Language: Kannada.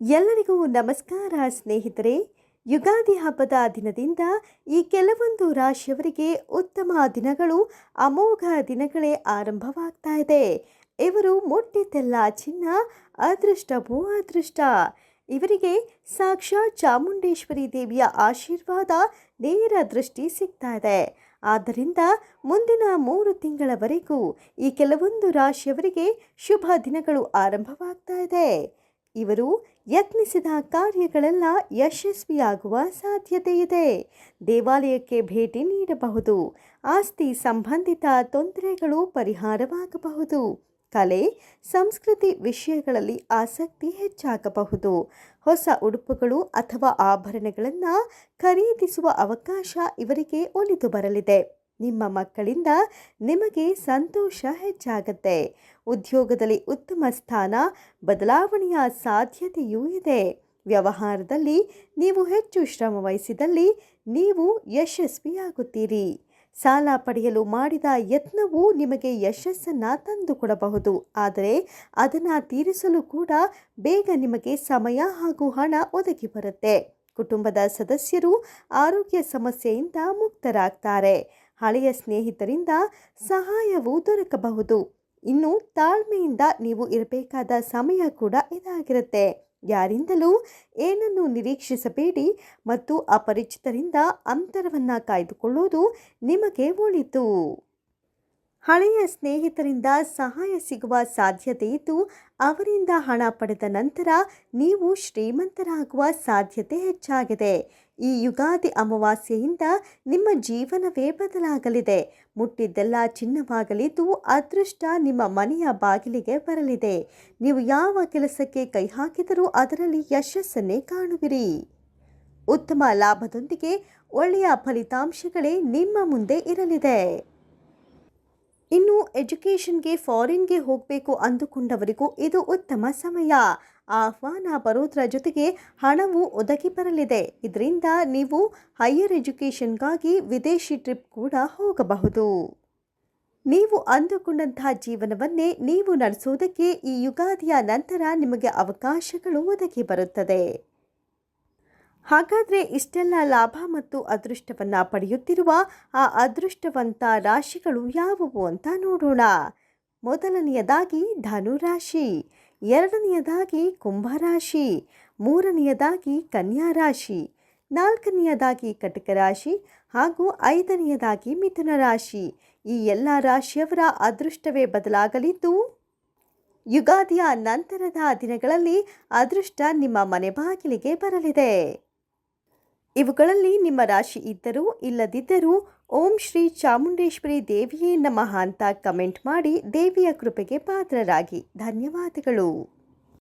ಎಲ್ಲರಿಗೂ ನಮಸ್ಕಾರ, ಸ್ನೇಹಿತರೆ. ಯುಗಾದಿ ಹಬ್ಬದ ದಿನದಿಂದ ಈ ಕೆಲವೊಂದು ರಾಶಿಯವರಿಗೆ ಉತ್ತಮ ದಿನಗಳು, ಅಮೋಘ ದಿನಗಳೇ ಆರಂಭವಾಗ್ತಾ ಇದೆ. ಇವರು ಮುಟ್ಟಿದ್ದೆಲ್ಲ ಚಿನ್ನ, ಅದೃಷ್ಟ ಭೂ ಅದೃಷ್ಟ ಇವರಿಗೆ ಸಾಕ್ಷಾತ್ ಚಾಮುಂಡೇಶ್ವರಿ ದೇವಿಯ ಆಶೀರ್ವಾದ ನೇರ ದೃಷ್ಟಿ ಸಿಗ್ತಾ ಇದೆ. ಆದ್ದರಿಂದ ಮುಂದಿನ ಮೂರು ತಿಂಗಳವರೆಗೂ ಈ ಕೆಲವೊಂದು ರಾಶಿಯವರಿಗೆ ಶುಭ ದಿನಗಳು ಆರಂಭವಾಗ್ತಾ ಇದೆ. ಇವರು ಯತ್ನಿಸಿದ ಕಾರ್ಯಗಳೆಲ್ಲ ಯಶಸ್ವಿಯಾಗುವ ಸಾಧ್ಯತೆ ಇದೆ ದೇವಾಲಯಕ್ಕೆ ಭೇಟಿ ನೀಡಬಹುದು. ಆಸ್ತಿ ಸಂಬಂಧಿತ ತೊಂದರೆಗಳು ಪರಿಹಾರವಾಗಬಹುದು. ಕಲೆ, ಸಂಸ್ಕೃತಿ ವಿಷಯಗಳಲ್ಲಿ ಆಸಕ್ತಿ ಹೆಚ್ಚಾಗಬಹುದು. ಹೊಸ ಉಡುಪುಗಳು ಅಥವಾ ಆಭರಣಗಳನ್ನು ಖರೀದಿಸುವ ಅವಕಾಶ ಇವರಿಗೆ ಒಲಿದು ಬರಲಿದೆ. ನಿಮ್ಮ ಮಕ್ಕಳಿಂದ ನಿಮಗೆ ಸಂತೋಷ ಹೆಚ್ಚಾಗತ್ತೆ. ಉದ್ಯೋಗದಲ್ಲಿ ಉತ್ತಮ ಸ್ಥಾನ, ಬದಲಾವಣೆಯ ಸಾಧ್ಯತೆಯೂ ಇದೆ. ವ್ಯವಹಾರದಲ್ಲಿ ನೀವು ಹೆಚ್ಚು ಶ್ರಮ ವಹಿಸಿದಲ್ಲಿ ನೀವು ಯಶಸ್ವಿಯಾಗುತ್ತೀರಿ. ಸಾಲ ಪಡೆಯಲು ಮಾಡಿದ ಯತ್ನವು ನಿಮಗೆ ಯಶಸ್ಸನ್ನು ತಂದುಕೊಡಬಹುದು. ಆದರೆ ಅದನ್ನು ತೀರಿಸಲು ಕೂಡ ಬೇಗ ನಿಮಗೆ ಸಮಯ ಹಾಗೂ ಹಣ ಒದಗಿ ಬರುತ್ತೆ. ಕುಟುಂಬದ ಸದಸ್ಯರು ಆರೋಗ್ಯ ಸಮಸ್ಯೆಯಿಂದ ಮುಕ್ತರಾಗ್ತಾರೆ. ಹಳೆಯ ಸ್ನೇಹಿತರಿಂದ ಸಹಾಯವೂ ದೊರಕಬಹುದು. ಇನ್ನು ತಾಳ್ಮೆಯಿಂದ ನೀವು ಇರಬೇಕಾದ ಸಮಯ ಕೂಡ ಇದಾಗಿರುತ್ತೆ. ಯಾರಿಂದಲೂ ಏನನ್ನು ನಿರೀಕ್ಷಿಸಬೇಡಿ ಮತ್ತು ಅಪರಿಚಿತರಿಂದ ಅಂತರವನ್ನು ಕಾಯ್ದುಕೊಳ್ಳುವುದು ನಿಮಗೆ ಒಳಿತು. ಹಳೆಯ ಸ್ನೇಹಿತರಿಂದ ಸಹಾಯ ಸಿಗುವ ಸಾಧ್ಯತೆ ಇದ್ದು, ಅವರಿಂದ ಹಣ ಪಡೆದ ನಂತರ ನೀವು ಶ್ರೀಮಂತರಾಗುವ ಸಾಧ್ಯತೆ ಹೆಚ್ಚಾಗಿದೆ. ಈ ಯುಗಾದಿ ಅಮಾವಾಸ್ಯೆಯಿಂದ ನಿಮ್ಮ ಜೀವನವೇ ಬದಲಾಗಲಿದೆ. ಮುಟ್ಟಿದ್ದೆಲ್ಲ ಚಿನ್ನವಾಗಲಿದ್ದು, ಅದೃಷ್ಟ ನಿಮ್ಮ ಮನೆಯ ಬಾಗಿಲಿಗೆ ಬರಲಿದೆ. ನೀವು ಯಾವ ಕೆಲಸಕ್ಕೆ ಕೈ ಹಾಕಿದರೂ ಅದರಲ್ಲಿ ಯಶಸ್ಸನ್ನೇ ಕಾಣುವಿರಿ. ಉತ್ತಮ ಲಾಭದೊಂದಿಗೆ ಒಳ್ಳೆಯ ಫಲಿತಾಂಶಗಳೇ ನಿಮ್ಮ ಮುಂದೆ ಇರಲಿದೆ. ಇನ್ನು ಎಜುಕೇಷನ್ಗೆ ಫಾರಿನ್ಗೆ ಹೋಗಬೇಕು ಅಂದುಕೊಂಡವರಿಗೂ ಇದು ಉತ್ತಮ ಸಮಯ. ಆಹ್ವಾನ ಬರೋದ್ರ ಜೊತೆಗೆ ಹಣವು ಒದಗಿ ಬರಲಿದೆ. ಇದರಿಂದ ನೀವು ಹೈಯರ್ ಎಜುಕೇಷನ್ಗಾಗಿ ವಿದೇಶಿ ಟ್ರಿಪ್ ಕೂಡ ಹೋಗಬಹುದು. ನೀವು ಅಂದುಕೊಂಡಂತಹ ಜೀವನವನ್ನೇ ನೀವು ನಡೆಸುವುದಕ್ಕೆ ಈ ಯುಗಾದಿಯ ನಂತರ ನಿಮಗೆ ಅವಕಾಶಗಳು ಒದಗಿ ಬರುತ್ತದೆ. ಹಾಗಾದರೆ ಇಷ್ಟೆಲ್ಲ ಲಾಭ ಮತ್ತು ಅದೃಷ್ಟವನ್ನು ಪಡೆಯುತ್ತಿರುವ ಆ ಅದೃಷ್ಟವಂತ ರಾಶಿಗಳು ಯಾವುವು ಅಂತ ನೋಡೋಣ. ಮೊದಲನೆಯದಾಗಿ ಧನುರಾಶಿ ಎರಡನೆಯದಾಗಿ ಕುಂಭರಾಶಿ ಮೂರನೆಯದಾಗಿ ಕನ್ಯಾ ರಾಶಿ, ನಾಲ್ಕನೆಯದಾಗಿ ಕಟಕ ರಾಶಿ ಹಾಗೂ ಐದನೆಯದಾಗಿ ಮಿಥುನ ರಾಶಿ. ಈ ಎಲ್ಲ ರಾಶಿಯವರ ಅದೃಷ್ಟವೇ ಬದಲಾಗಲಿದ್ದು, ಯುಗಾದಿಯ ನಂತರದ ದಿನಗಳಲ್ಲಿ ಅದೃಷ್ಟ ನಿಮ್ಮ ಮನೆ ಬಾಗಿಲಿಗೆ ಬರಲಿದೆ. ಇವುಗಳಲ್ಲಿ ನಿಮ್ಮ ರಾಶಿ ಇದ್ದರೂ ಇಲ್ಲದಿದ್ದರೂ ಓಂ ಶ್ರೀ ಚಾಮುಂಡೇಶ್ವರಿ ದೇವಿಯೇ ನಮಃ ಅಂತ ಕಮೆಂಟ್ ಮಾಡಿ ದೇವಿಯ ಕೃಪೆಗೆ ಪಾತ್ರರಾಗಿ. ಧನ್ಯವಾದಗಳು.